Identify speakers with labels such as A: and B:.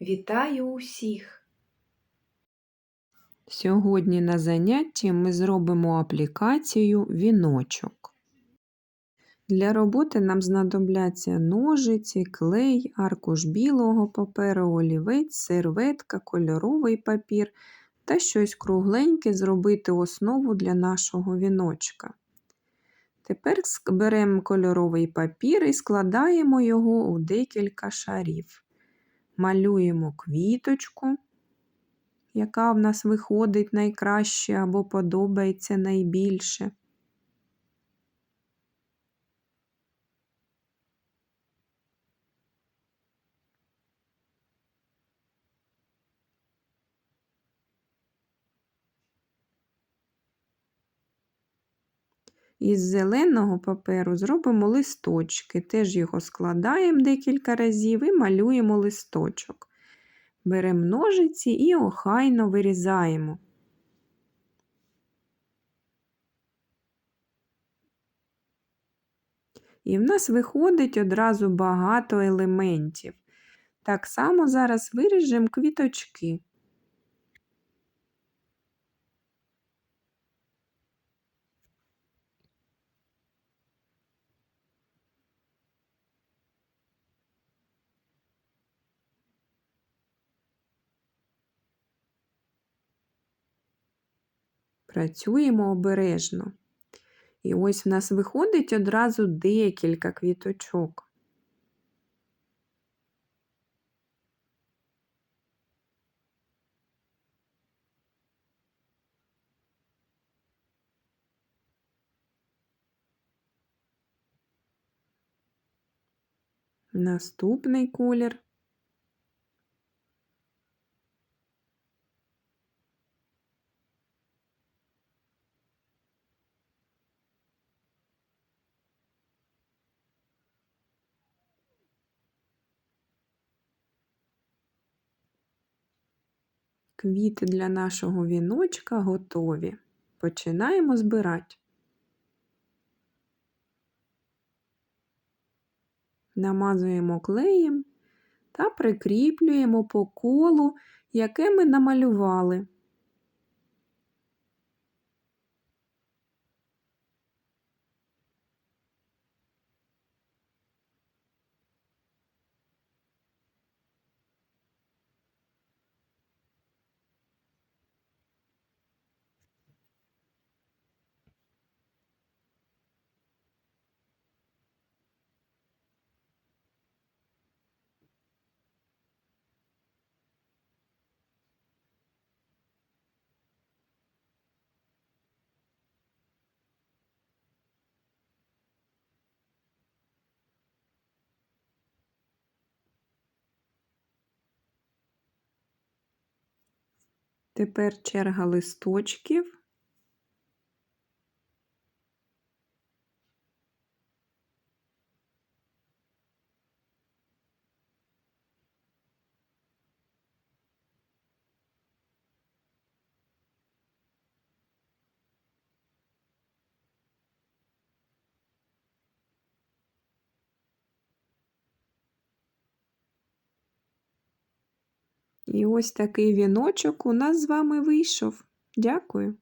A: Вітаю усіх!
B: Сьогодні на занятті ми зробимо аплікацію віночок. Для роботи нам знадобляться ножиці, клей, аркуш білого паперу, олівець, серветка, кольоровий папір та щось кругленьке зробити основу для нашого віночка. Тепер беремо кольоровий папір і складаємо його у декілька шарів. Малюємо квіточку, яка в нас виходить найкраще або подобається найбільше. Із зеленого паперу зробимо листочки, теж його складаємо декілька разів і малюємо листочок. Беремо ножиці і охайно вирізаємо. І в нас виходить одразу багато елементів. Так само зараз виріжемо квіточки. Працюємо обережно. І ось в нас виходить одразу декілька квіточок. Наступний колір. Квіти для нашого віночка готові. Починаємо збирати. Намазуємо клеєм та прикріплюємо по колу, яке ми намалювали. Тепер черга листочків. І ось такий віночок у нас з вами вийшов. Дякую.